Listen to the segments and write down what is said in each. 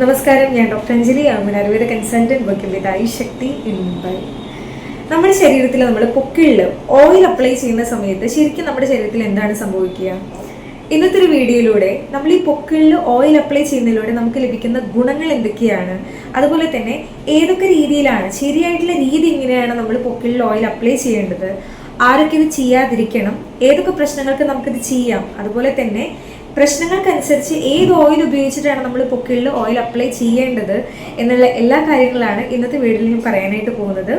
നമസ്കാരം ഞാൻ doctor Anjali Aman Ayurveda consultant working with I Shakti in Mumbai. നമ്മുടെ ശരീരത്തിൽ നമ്മൾ പൊക്കിളിൽ ഓയിൽ അപ്ലൈ ചെയ്യുന്ന സമയത്ത് ശരിക്കും നമ്മുടെ ശരീരത്തിൽ എന്താണ് സംഭവിക്കുക? ഇന്നത്തെ ഒരു വീഡിയോയിലൂടെ നമ്മൾ ഈ പൊക്കിളിൽ ഓയിൽ അപ്ലൈ ചെയ്യുന്നതിലൂടെ നമുക്ക് ലഭിക്കുന്ന ഗുണങ്ങൾ എന്തൊക്കെയാണ്? അതുപോലെ തന്നെ ഏതൊക്കെ രീതിയിലാണ് ശരിയായിട്ടുള്ള രീതി എങ്ങനെയാണ് നമ്മൾ പൊക്കിളിൽ ഓയിൽ അപ്ലൈ ചെയ്യേണ്ടത്? ആരൊക്കെ ഇത് ചെയ്യാതിരിക്കണം? ഏതൊക്കെ പ്രശ്നങ്ങൾക്ക് നമുക്കിത് ചെയ്യാം? അതുപോലെ തന്നെ പ്രശ്നങ്ങൾക്കനുസരിച്ച് ഏത് ഓയിൽ ഉപയോഗിച്ചിട്ടാണ് നമ്മൾ പൊക്കിളിൽ ഓയിൽ അപ്ലൈ ചെയ്യേണ്ടത് എന്നുള്ള എല്ലാ കാര്യങ്ങളാണ് ഇന്നത്തെ വീഡിയോയിൽ ഞാൻ പറയാനായിട്ട് പോകുന്നത്.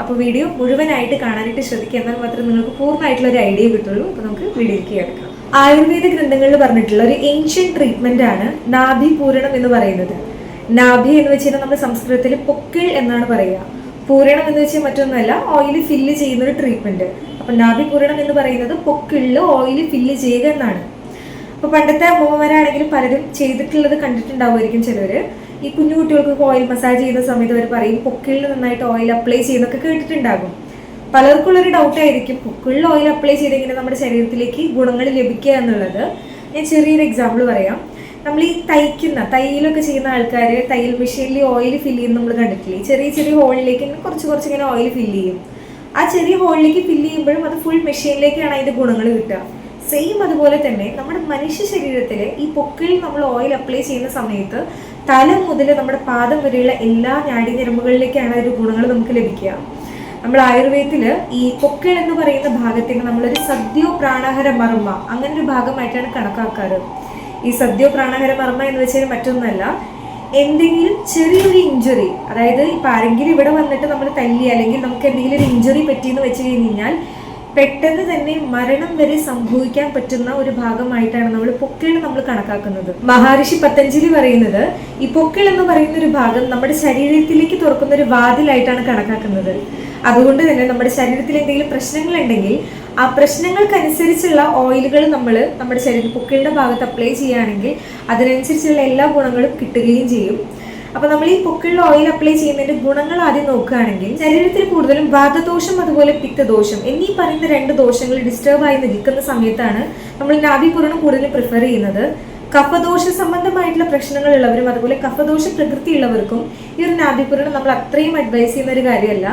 അപ്പോൾ വീഡിയോ മുഴുവനായിട്ട് കാണാനായിട്ട് ശ്രദ്ധിക്കുക. എന്നാൽ മാത്രമേ നിങ്ങൾക്ക് പൂർണമായിട്ടുള്ള ഒരു ഐഡിയ കിട്ടുള്ളൂ. അപ്പോൾ നമുക്ക് വീഡിയോയിലേക്ക് കിടക്കാം. ആയുർവേദ ഗ്രന്ഥങ്ങളിൽ പറഞ്ഞിട്ടുള്ള ഒരു ഏൻഷ്യൻ ട്രീറ്റ്മെന്റ് ആണ് നാഭി പൂരണം എന്ന് പറയുന്നത്. നാഭി എന്ന് വെച്ച് കഴിഞ്ഞാൽ നമ്മൾ സംസ്കൃതത്തിൽ പൊക്കിൾ എന്നാണ് പറയുക. പൂരണം എന്ന് വെച്ചാൽ മറ്റൊന്നുമല്ല ഓയിൽ ഫില്ല് ചെയ്യുന്ന ഒരു ട്രീറ്റ്മെന്റ് അപ്പം നാഭി പൂരണം എന്ന് പറയുന്നത് പൊക്കിളിൽ ഓയിൽ ഫില്ല് ചെയ്യുക എന്നാണ്. അപ്പൊ പണ്ടത്തെ അമ്മമാരാണെങ്കിലും പലരും ചെയ്തിട്ടുള്ളത് കണ്ടിട്ടുണ്ടാവുമായിരിക്കും ചിലർ ഈ കുഞ്ഞു കുട്ടികൾക്ക് ഓയിൽ മസാജ് ചെയ്യുന്ന സമയത്ത് അവർ പറയും പൊക്കിളിൽ നന്നായിട്ട് ഓയിൽ അപ്ലൈ ചെയ്യുന്നൊക്കെ കേട്ടിട്ടുണ്ടാകും. പലർക്കും ഒരു ഡൗട്ട് ആയിരിക്കും പൊക്കിളിൽ ഓയിൽ അപ്ലൈ ചെയ്തെങ്കിലും നമ്മുടെ ശരീരത്തിലേക്ക് ഗുണങ്ങൾ ലഭിക്കുക എന്നുള്ളത്? ഞാൻ ചെറിയൊരു എക്സാമ്പിൾ പറയാം. നമ്മൾ ഈ തയ്ക്കുന്ന തയ്യലൊക്കെ ചെയ്യുന്ന ആൾക്കാർ തയ്യൽ മെഷീനിൽ ഓയിൽ ഫില്ല് ചെയ്യുന്ന നമ്മൾ കണ്ടിട്ടില്ലേ? ചെറിയ ചെറിയ ഹോളിലേക്ക് കുറച്ച് കുറച്ച് ഇങ്ങനെ ഓയിൽ ഫില്ല് ചെയ്യും. ആ ചെറിയ ഹോളിലേക്ക് ഫില്ല് ചെയ്യുമ്പോഴും അത് ഫുൾ മെഷീനിലേക്കാണ് അതിന്റെ ഗുണങ്ങൾ കിട്ടുക. സെയിം അതുപോലെ തന്നെ നമ്മുടെ മനുഷ്യ ശരീരത്തിൽ ഈ പൊക്കിളിൽ നമ്മൾ ഓയിൽ അപ്ലൈ ചെയ്യുന്ന സമയത്ത് തല മുതൽ നമ്മുടെ പാദം വരെയുള്ള എല്ലാ നാഡീഞരമ്പുകളിലേക്കാണ് ഒരു ഗുണങ്ങൾ നമുക്ക് ലഭിക്കുക. നമ്മൾ ആയുർവേദത്തിൽ ഈ പൊക്കിൾ എന്ന് പറയുന്ന ഭാഗത്തിന് നമ്മളൊരു സദ്യോ പ്രാണാഹര മർമ്മ അങ്ങനെ ഒരു ഭാഗമായിട്ടാണ് കണക്കാക്കാറ്. ഈ സദ്യോ പ്രാണാഹര മർമ്മ എന്ന് വെച്ചാൽ മറ്റൊന്നല്ല എന്തെങ്കിലും ചെറിയൊരു ഇഞ്ചുറി അതായത് ഇപ്പം ആരെങ്കിലും ഇവിടെ വന്നിട്ട് നമ്മൾ തല്ലി അല്ലെങ്കിൽ നമുക്ക് എന്തെങ്കിലും ഒരു ഇഞ്ചുറി പറ്റിയെന്ന് വെച്ച് കഴിഞ്ഞ് കഴിഞ്ഞാൽ പെട്ടെന്ന് തന്നെ മരണം വരെ സംഭവിക്കാൻ പറ്റുന്ന ഒരു ഭാഗമായിട്ടാണ് നമ്മൾ പൊക്കിൾ നമ്മൾ കണക്കാക്കുന്നത്. മഹാരിഷി പതഞ്ജലി പറയുന്നത് ഈ പൊക്കിൾ എന്ന് പറയുന്ന ഒരു ഭാഗം നമ്മുടെ ശരീരത്തിലേക്ക് തുറക്കുന്ന ഒരു വാതിലായിട്ടാണ് കണക്കാക്കുന്നത്. അതുകൊണ്ട് തന്നെ നമ്മുടെ ശരീരത്തിൽ എന്തെങ്കിലും പ്രശ്നങ്ങൾ ഉണ്ടെങ്കിൽ ആ പ്രശ്നങ്ങൾക്കനുസരിച്ചുള്ള ഓയിലുകൾ നമ്മൾ നമ്മുടെ ശരീരം പൊക്കിളിന്റെ ഭാഗത്ത് അപ്ലൈ ചെയ്യുകയാണെങ്കിൽ അതിനനുസരിച്ചുള്ള എല്ലാ ഗുണങ്ങളും കിട്ടുകയും ചെയ്യും. അപ്പൊ നമ്മൾ ഈ പൊക്കിളിൽ ഓയിൽ അപ്ലൈ ചെയ്യുന്നതിന്റെ ഗുണങ്ങൾ ആദ്യം നോക്കുകയാണെങ്കിൽ ശരീരത്തിൽ കൂടുതലും വാതദോഷം അതുപോലെ പിത്തദോഷം എന്നീ പറയുന്ന രണ്ട് ദോഷങ്ങൾ ഡിസ്റ്റർബ് ആയി നിൽക്കുന്ന സമയത്താണ് നമ്മൾ നാഭിപൂരണം കൂടുതലും പ്രിഫർ ചെയ്യുന്നത്. കഫദോഷ സംബന്ധമായിട്ടുള്ള പ്രശ്നങ്ങൾ ഉള്ളവരും അതുപോലെ കഫദോഷ പ്രകൃതി ഉള്ളവർക്കും ഈ ഒരു നാഭിപൂരണം നമ്മൾ അത്രയും അഡ്വൈസ് ചെയ്യുന്ന ഒരു കാര്യമല്ല.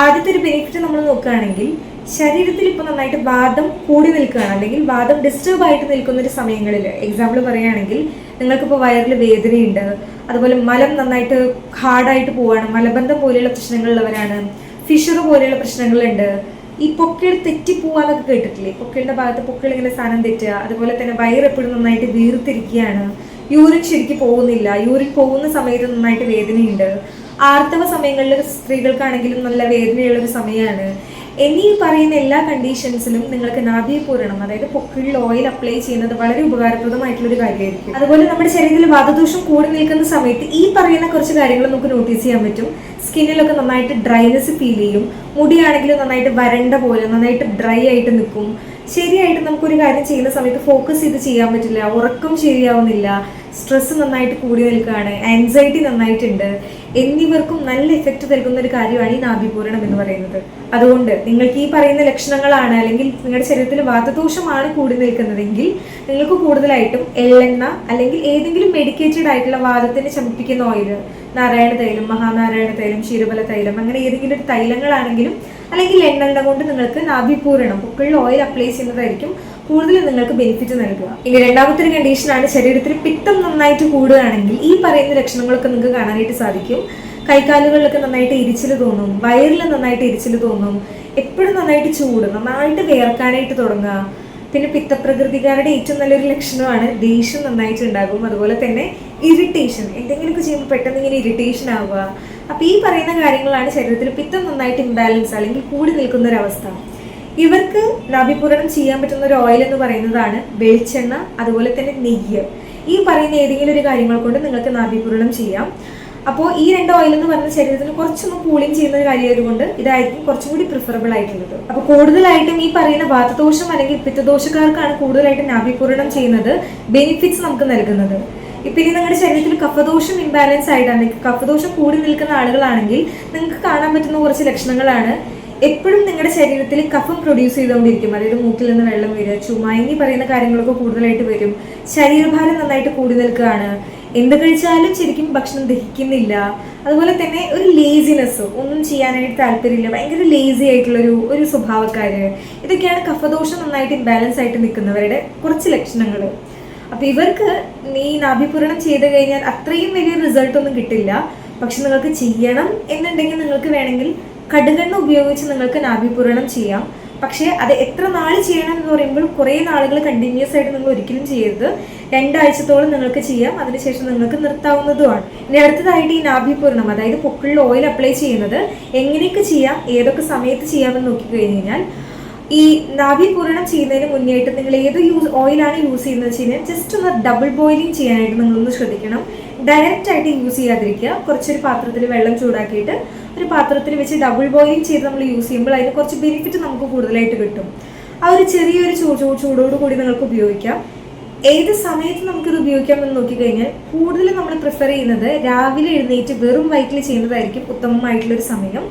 ആദ്യത്തെ ഒരു ബെനിഫിറ്റ് നമ്മൾ നോക്കുകയാണെങ്കിൽ ശരീരത്തിൽ ഇപ്പോൾ നന്നായിട്ട് വാദം കൂടി നിൽക്കുകയാണ്. അല്ലെങ്കിൽ വാദം ഡിസ്റ്റർബ് ആയിട്ട് നിൽക്കുന്ന ഒരു സമയങ്ങളിൽ എക്സാമ്പിൾ പറയുകയാണെങ്കിൽ നിങ്ങൾക്കിപ്പോൾ വയറിൽ വേദനയുണ്ട്. അതുപോലെ മലം നന്നായിട്ട് ഹാർഡായിട്ട് പോവാണ് മലബന്ധം പോലെയുള്ള പ്രശ്നങ്ങളുള്ളവരാണ്. ഫിഷർ പോലെയുള്ള പ്രശ്നങ്ങളുണ്ട്. ഈ പൊക്കിൾ തെറ്റിപ്പോവാന്നൊക്കെ കേട്ടിട്ടില്ലേ? പൊക്കിളിന്റെ ഭാഗത്ത് പൊക്കിൾ ഇങ്ങനെ സ്ഥാനം തെറ്റുക. അതുപോലെ തന്നെ വയർ എപ്പോഴും നന്നായിട്ട് വീർത്തിരിക്കുകയാണ്. യൂറിൻ ശരിക്കും പോകുന്നില്ല. യൂറിൻ പോകുന്ന സമയത്ത് നന്നായിട്ട് വേദനയുണ്ട്. ആർത്തവ സമയങ്ങളിൽ സ്ത്രീകൾക്കാണെങ്കിലും നല്ല വേദനയുള്ള ഒരു സമയമാണ്. എന്നീ പറയുന്ന എല്ലാ കണ്ടീഷൻസിലും നിങ്ങൾക്ക് നാഭി പൂരണം അതായത് പൊക്കിളിൽ ഓയിൽ അപ്ലൈ ചെയ്യുന്നത് വളരെ ഉപകാരപ്രദമായിട്ടുള്ള ഒരു കാര്യമായിരിക്കും. അതുപോലെ നമ്മുടെ ശരീരത്തിൽ വാതദോഷം കൂടി നിൽക്കുന്ന സമയത്ത് ഈ പറയുന്ന കുറച്ച് കാര്യങ്ങൾ നമുക്ക് നോട്ടീസ് ചെയ്യാൻ പറ്റും. സ്കിന്നിലൊക്കെ നന്നായിട്ട് ഡ്രൈനെസ് ഫീൽ ചെയ്യും. മുടിയാണെങ്കിലും നന്നായിട്ട് വരണ്ട പോലെ നന്നായിട്ട് ഡ്രൈ ആയിട്ട് നിൽക്കും. ശരിയായിട്ട് നമുക്കൊരു കാര്യം ചെയ്യുന്ന സമയത്ത് ഫോക്കസ് ചെയ്ത് ചെയ്യാൻ പറ്റില്ല ഉറക്കം ശരിയാവുന്നില്ല സ്ട്രെസ് നന്നായിട്ട് കൂടി നിൽക്കുകയാണ് ആൻസൈറ്റി നന്നായിട്ടുണ്ട് എന്നിവർക്കും നല്ല എഫക്റ്റ് നൽകുന്ന ഒരു കാര്യമാണ് ഈ നാഭിപൂരണം എന്ന് പറയുന്നത്. അതുകൊണ്ട് നിങ്ങൾക്ക് ഈ പറയുന്ന ലക്ഷണങ്ങളാണ് അല്ലെങ്കിൽ നിങ്ങളുടെ ശരീരത്തിൽ വാതദോഷമാണ് കൂടി നിൽക്കുന്നതെങ്കിൽ നിങ്ങൾക്ക് കൂടുതലായിട്ടും എള്ളെണ്ണ അല്ലെങ്കിൽ ഏതെങ്കിലും മെഡിക്കേറ്റഡ് ആയിട്ടുള്ള വാദത്തിന് ശമിപ്പിക്കുന്ന ഓയിൽ നാരായണ തൈലം മഹാനാരായണ തൈലം ക്ഷീരബല തൈലം അങ്ങനെ ഏതെങ്കിലും ഒരു തൈലങ്ങളാണെങ്കിലും അല്ലെങ്കിൽ എണ്ണ കൊണ്ട് നിങ്ങൾക്ക് നാഭിപൂരണം പൊക്കിളിൽ ഓയിൽ അപ്ലൈ ചെയ്യുന്നതായിരിക്കും കൂടുതൽ നിങ്ങൾക്ക് ബെനിഫിറ്റ് നൽകുക. ഇനി രണ്ടാമത്തെ ഒരു കണ്ടീഷനാണ് ശരീരത്തിൽ പിത്തം നന്നായിട്ട് കൂടുകയാണെങ്കിൽ ഈ പറയുന്ന ലക്ഷണങ്ങളൊക്കെ നിങ്ങൾക്ക് കാണാനായിട്ട് സാധിക്കും. കൈകാലുകളിലൊക്കെ നന്നായിട്ട് ഇരിച്ചിൽ തോന്നും വയറിൽ നന്നായിട്ട് ഇരിച്ചിൽ തോന്നും എപ്പോഴും നന്നായിട്ട് ചൂട് നന്നായിട്ട് വേർക്കാനായിട്ട് തുടങ്ങുക. പിന്നെ പിത്തപ്രകൃതിക്കാരുടെ ഏറ്റവും നല്ലൊരു ലക്ഷണമാണ് ദേഷ്യം നന്നായിട്ട് ഉണ്ടാകും. അതുപോലെ തന്നെ ഇറിറ്റേഷൻ എന്തെങ്കിലുമൊക്കെ ചെയ്യുമ്പോൾ പെട്ടെന്ന് ഇങ്ങനെ ഇറിറ്റേഷൻ ആവുക. അപ്പൊ ഈ പറയുന്ന കാര്യങ്ങളാണ് ശരീരത്തിൽ പിത്തം നന്നായിട്ട് ഇംബാലൻസ് അല്ലെങ്കിൽ കൂടി നിൽക്കുന്ന ഒരു അവസ്ഥ. ഇവർക്ക് നാഭിപൂരണം ചെയ്യാൻ പറ്റുന്ന ഒരു ഓയിൽ എന്ന് പറയുന്നതാണ് വെളിച്ചെണ്ണ അതുപോലെ തന്നെ നെയ്യ്. ഈ പറയുന്ന ഏതെങ്കിലും ഒരു കാര്യങ്ങൾ കൊണ്ട് നിങ്ങൾക്ക് നാഭിപൂരണം ചെയ്യാം. അപ്പോൾ ഈ രണ്ട് ഓയിൽ എന്ന് പറയുന്ന ശരീരത്തിന് കുറച്ചൊന്ന് കൂളിംഗ് ചെയ്യുന്ന ഒരു കാര്യമായതുകൊണ്ട് ഇതായിരിക്കും കുറച്ചും കൂടി പ്രിഫറബിൾ ആയിട്ടുള്ളത്. അപ്പോൾ കൂടുതലായിട്ടും ഈ പറയുന്ന വാതദോഷം അല്ലെങ്കിൽ പിത്തദോഷക്കാർക്കാണ് കൂടുതലായിട്ടും നാഭിപൂരണം ചെയ്യുന്നത് ബെനിഫിറ്റ്സ് നമുക്ക് നൽകുന്നത്. ഇപ്പൊ ഇനി നിങ്ങളുടെ ശരീരത്തിൽ കഫദോഷം ഇംബാലൻസ് ആയിട്ടാണ് കഫദോഷം കൂടി നിൽക്കുന്ന ആളുകളാണെങ്കിൽ നിങ്ങൾക്ക് കാണാൻ പറ്റുന്ന കുറച്ച് ലക്ഷണങ്ങളാണ്. എപ്പോഴും നിങ്ങളുടെ ശരീരത്തിൽ കഫം പ്രൊഡ്യൂസ് ചെയ്തുകൊണ്ടിരിക്കും. അതായത് മൂക്കിൽ നിന്ന് വെള്ളം വരിക ചുമ എന്നീ പറയുന്ന കാര്യങ്ങളൊക്കെ കൂടുതലായിട്ട് വരും. ശരീരഭാരം നന്നായിട്ട് കൂടി നിൽക്കുകയാണ്. എന്ത് കഴിച്ചാലും ശരിക്കും ഭക്ഷണം ദഹിക്കുന്നില്ല. അതുപോലെ തന്നെ ഒരു ലേസിനെസ് ഒന്നും ചെയ്യാനായിട്ട് താല്പര്യമില്ല. ഭയങ്കര ലേസി ആയിട്ടുള്ളൊരു ഒരു സ്വഭാവക്കാര്. ഇതൊക്കെയാണ് കഫദോഷം നന്നായിട്ട് ഇംബാലൻസ് ആയിട്ട് നിൽക്കുന്നവരുടെ കുറച്ച് ലക്ഷണങ്ങൾ അപ്പൊ ഇവർക്ക് ഈ നാഭിപൂരണം ചെയ്ത് കഴിഞ്ഞാൽ അത്രയും വലിയ റിസൾട്ട് ഒന്നും കിട്ടില്ല. പക്ഷെ നിങ്ങൾക്ക് ചെയ്യണം എന്നുണ്ടെങ്കിൽ നിങ്ങൾക്ക് വേണമെങ്കിൽ കടുകെണ്ണ ഉപയോഗിച്ച് നിങ്ങൾക്ക് നാഭിപൂരണം ചെയ്യാം. പക്ഷെ അത് എത്ര നാൾ ചെയ്യണം എന്ന് പറയുമ്പോൾ കുറേ നാളുകൾ കണ്ടിന്യൂസ് ആയിട്ട് നിങ്ങൾ ഒരിക്കലും ചെയ്യരുത്. രണ്ടാഴ്ചത്തോളം നിങ്ങൾക്ക് ചെയ്യാം. അതിനുശേഷം നിങ്ങൾക്ക് നിർത്താവുന്നതുമാണ്. ഇനി അടുത്തതായിട്ട് ഈ നാഭിപൂരണം അതായത് പൊക്കിളിൽ ഓയിൽ അപ്ലൈ ചെയ്യുന്നത് എങ്ങനെയൊക്കെ ചെയ്യാം ഏതൊക്കെ സമയത്ത് ചെയ്യാമെന്ന് നോക്കി കഴിഞ്ഞു കഴിഞ്ഞാൽ ഈ നാഭി പൂരണം ചെയ്യുന്നതിന് മുന്നേയായിട്ട് നിങ്ങൾ ഏത് യൂസ് ഓയിലാണ് യൂസ് ചെയ്യുന്നത് വെച്ച് കഴിഞ്ഞാൽ ജസ്റ്റ് ഒന്ന് ഡബിൾ ബോയിലിംഗ് ചെയ്യാനായിട്ട് നിങ്ങളൊന്ന് ശ്രദ്ധിക്കണം. ഡയറക്റ്റ് ആയിട്ട് യൂസ് ചെയ്യാതിരിക്കുക. കുറച്ചൊരു പാത്രത്തിൽ വെള്ളം ചൂടാക്കിയിട്ട് ഒരു പാത്രത്തിൽ വെച്ച് ഡബിൾ ബോയിലിംഗ് ചെയ്ത് നമ്മൾ യൂസ് ചെയ്യുമ്പോൾ അതിന് കുറച്ച് ബെനിഫിറ്റ് നമുക്ക് കൂടുതലായിട്ട് കിട്ടും. ആ ഒരു ചെറിയൊരു ചൂ ചൂ ചൂടോട് കൂടി നിങ്ങൾക്ക് ഉപയോഗിക്കാം. ഏത് സമയത്ത് നമുക്കിത് ഉപയോഗിക്കാം എന്ന് നോക്കിക്കഴിഞ്ഞാൽ കൂടുതൽ നമ്മൾ പ്രിഫർ ചെയ്യുന്നത് രാവിലെ എഴുന്നേറ്റ് വെറും വയറ്റിൽ ചെയ്യുന്നതായിരിക്കും ഉത്തമമായിട്ടുള്ളൊരു സമയം.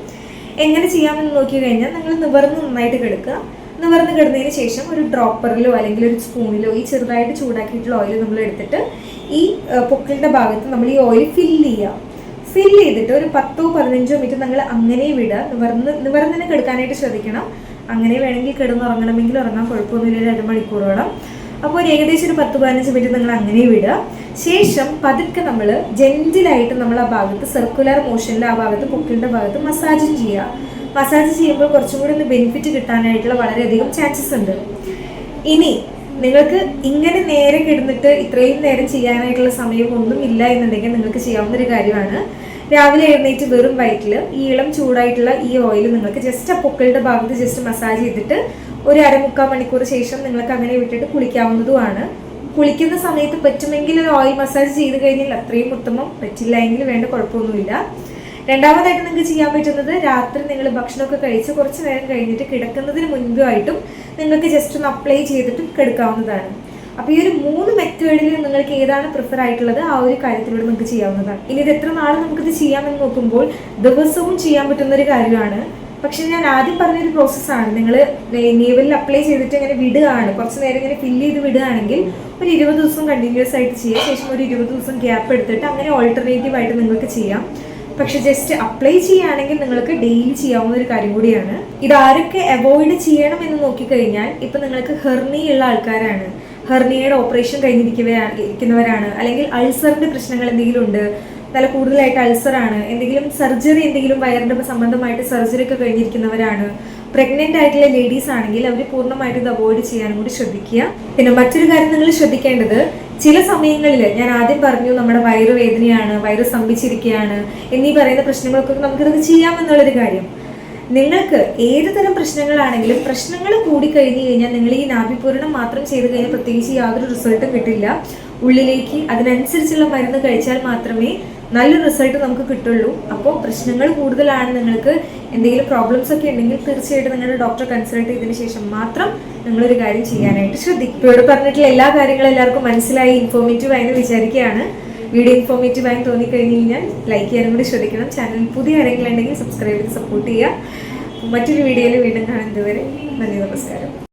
എങ്ങനെ ചെയ്യാമെന്ന് നോക്കി കഴിഞ്ഞാൽ നിങ്ങൾ നിവർന്ന് നന്നായിട്ട് കിടക്കുക. നിവർന്ന് കിടന്നതിന് ശേഷം ഒരു ഡ്രോപ്പറിലോ അല്ലെങ്കിൽ ഒരു സ്പൂണിലോ ഈ ചെറുതായിട്ട് ചൂടാക്കിയിട്ടുള്ള ഓയിൽ നമ്മൾ എടുത്തിട്ട് ഈ പൊക്കിളിന്റെ ഭാഗത്ത് നമ്മൾ ഈ ഓയിൽ ഫില്ല് ചെയ്യുക. ഫില്ല് ചെയ്തിട്ട് ഒരു പത്തോ പതിനഞ്ചോ മിനിറ്റ് നിങ്ങൾ അങ്ങനെ വിടുക. നിവർന്ന് നിവർന്നിനെ കിടക്കാനായിട്ട് ശ്രദ്ധിക്കണം. അങ്ങനെ വേണമെങ്കിൽ കിടന്നുറങ്ങണമെങ്കിൽ ഉറങ്ങാൻ കുഴപ്പമൊന്നുമില്ല. ഒരു അരമണിക്കൂറോളം. അപ്പോൾ ഒരു ഏകദേശം ഒരു പത്ത് പതിനഞ്ച് മിനിറ്റ് നിങ്ങൾ അങ്ങനെ വിടുക ശേഷം പതുക്കെ നമ്മൾ ജെന്റിലായിട്ട് നമ്മൾ ആ ഭാഗത്ത് സർക്കുലർ മോഷനിൽ ആ ഭാഗത്ത് പൊക്കിളിന്റെ ഭാഗത്ത് മസാജ് ചെയ്യുക. മസാജ് ചെയ്യുമ്പോൾ കുറച്ചും കൂടി ഒന്ന് ബെനിഫിറ്റ് കിട്ടാനായിട്ടുള്ള വളരെയധികം ചാൻസസ് ഉണ്ട്. ഇനി നിങ്ങൾക്ക് ഇങ്ങനെ നേരെ കിടന്നിട്ട് ഇത്രയും നേരം ചെയ്യാനായിട്ടുള്ള സമയം ഒന്നും ഇല്ല എന്നുണ്ടെങ്കിൽ നിങ്ങൾക്ക് ചെയ്യാവുന്ന ഒരു കാര്യമാണ്. രാവിലെ എഴുന്നേറ്റ് വെറും വയറ്റിൽ ഈ ഇളം ചൂടായിട്ടുള്ള ഈ ഓയിൽ നിങ്ങൾക്ക് ജസ്റ്റ് ആ പൊക്കളുടെ ഭാഗത്ത് ജസ്റ്റ് മസാജ് ചെയ്തിട്ട് ഒരു അരമുക്കാൽ മണിക്കൂർ ശേഷം നിങ്ങൾക്ക് അങ്ങനെ വിട്ടിട്ട് കുളിക്കാവുന്നതുമാണ്. കുളിക്കുന്ന സമയത്ത് പറ്റുമെങ്കിൽ ഒരു ഓയിൽ മസാജ് ചെയ്ത് കഴിഞ്ഞാൽ അത്രയും ഉത്തമം. പറ്റില്ല എങ്കിൽ വേണ്ട കുഴപ്പമൊന്നുമില്ല. രണ്ടാമതായിട്ട് നിങ്ങൾക്ക് ചെയ്യാൻ പറ്റുന്നത് രാത്രി നിങ്ങൾ ഭക്ഷണമൊക്കെ കഴിച്ച് കുറച്ച് നേരം കഴിഞ്ഞിട്ട് കിടക്കുന്നതിന് മുൻപായിട്ടും നിങ്ങൾക്ക് ജസ്റ്റ് ഒന്ന് അപ്ലൈ ചെയ്തിട്ടും കിടക്കാവുന്നതാണ്. അപ്പോൾ ഈ ഒരു മൂന്ന് മെത്തേഡിൽ നിങ്ങൾക്ക് ഏതാണ് പ്രിഫർ ആയിട്ടുള്ളത്? ആ ഒരു കാര്യത്തിലൂടെ നിങ്ങൾക്ക് ചെയ്യാവുന്നതാണ്. ഇനി ഇത് എത്ര നാൾ നമുക്കിത് ചെയ്യാമെന്ന് നോക്കുമ്പോൾ ദിവസവും ചെയ്യാൻ പറ്റുന്ന ഒരു കാര്യമാണ്. പക്ഷെ ഞാൻ ആദ്യം പറഞ്ഞൊരു പ്രോസസ്സാണ് നിങ്ങൾ നേവലിൽ അപ്ലൈ ചെയ്തിട്ട് ഇങ്ങനെ വിടുകയാണ്. കുറച്ച് നേരം ഇങ്ങനെ ഫില്ല് ചെയ്ത് വിടുകയാണെങ്കിൽ ഒരു ഇരുപത് ദിവസം കണ്ടിന്യൂസ് ആയിട്ട് ചെയ്യാം. ശേഷം ഒരു ഇരുപത് ദിവസം ഗ്യാപ്പ് എടുത്തിട്ട് അങ്ങനെ ഓൾട്ടർനേറ്റീവ് ആയിട്ട് നിങ്ങൾക്ക് ചെയ്യാം. പക്ഷെ ജസ്റ്റ് അപ്ലൈ ചെയ്യുകയാണെങ്കിൽ നിങ്ങൾക്ക് ഡെയിലി ചെയ്യാവുന്ന ഒരു കാര്യം കൂടിയാണ്. ഇത് ആരൊക്കെ അവോയ്ഡ് ചെയ്യണം എന്ന് നോക്കിക്കഴിഞ്ഞാൽ ഇപ്പം നിങ്ങൾക്ക് ഹെർണി ഉള്ള ആൾക്കാരാണ്. ഹെർണിയുടെ ഓപ്പറേഷൻ കഴിഞ്ഞിരിക്കുന്നവരാണ് അല്ലെങ്കിൽ അൾസറിന്റെ പ്രശ്നങ്ങൾ എന്തെങ്കിലും ഉണ്ട്. നല്ല കൂടുതലായിട്ട് അൾസറാണ്. എന്തെങ്കിലും സർജറി എന്തെങ്കിലും വയറിന്റെ സംബന്ധമായിട്ട് സർജറി ഒക്കെ കഴിഞ്ഞിരിക്കുന്നവരാണ്. പ്രഗ്നന്റ് ആയിട്ടുള്ള ലേഡീസ് ആണെങ്കിൽ അവർ പൂർണമായിട്ട് ഇത് അവോയ്ഡ് ചെയ്യാനും കൂടി ശ്രദ്ധിക്കുക. പിന്നെ മറ്റൊരു കാര്യം നിങ്ങൾ ശ്രദ്ധിക്കേണ്ടത് ചില സമയങ്ങളിൽ ഞാൻ ആദ്യം പറഞ്ഞു നമ്മുടെ വയറ് വേദനയാണ് വയറ് സ്തംഭിച്ചിരിക്കുകയാണ് എന്നീ പറയുന്ന പ്രശ്നങ്ങൾക്കൊക്കെ നമുക്കിത് ചെയ്യാമെന്നുള്ളൊരു കാര്യം. നിങ്ങൾക്ക് ഏത് തരം പ്രശ്നങ്ങളാണെങ്കിലും പ്രശ്നങ്ങൾ കൂടി കഴിഞ്ഞു കഴിഞ്ഞാൽ നിങ്ങൾ ഈ നാഭിപൂരണം മാത്രം ചെയ്ത് കഴിഞ്ഞാൽ പ്രത്യേകിച്ച് യാതൊരു റിസൾട്ടും കിട്ടില്ല. ഉള്ളിലേക്ക് അതിനനുസരിച്ചുള്ള മരുന്ന് കഴിച്ചാൽ മാത്രമേ നല്ല റിസൾട്ട് നമുക്ക് കിട്ടുള്ളൂ. അപ്പോൾ പ്രശ്നങ്ങൾ കൂടുതലാണ്. നിങ്ങൾക്ക് എന്തെങ്കിലും പ്രോബ്ലംസ് ഒക്കെ ഉണ്ടെങ്കിൽ തീർച്ചയായിട്ടും നിങ്ങളുടെ ഡോക്ടറെ കൺസൾട്ട് ചെയ്തതിന് ശേഷം മാത്രം നിങ്ങളൊരു കാര്യം ചെയ്യാനായിട്ട് ശ്രദ്ധിക്കും. ഇവിടെ പറഞ്ഞിട്ടുള്ള എല്ലാ കാര്യങ്ങളും എല്ലാവർക്കും മനസ്സിലായി ഇൻഫോർമേറ്റീവ് ആയെന്ന് വിചാരിക്കുകയാണ്. വീഡിയോ ഇൻഫോർമേറ്റീവ് തോന്നി തോന്നിക്കഴിഞ്ഞ് കഴിഞ്ഞാൽ ലൈക്ക് ചെയ്യാനും കൂടി ശ്രദ്ധിക്കണം. ചാനൽ പുതിയ ആരെങ്കിലും ഉണ്ടെങ്കിൽ സബ്സ്ക്രൈബ് ചെയ്ത് സപ്പോർട്ട് ചെയ്യുക. മറ്റൊരു വീഡിയോയിൽ വീണ്ടും കാണുന്നതുവരെ നന്ദി നമസ്കാരം.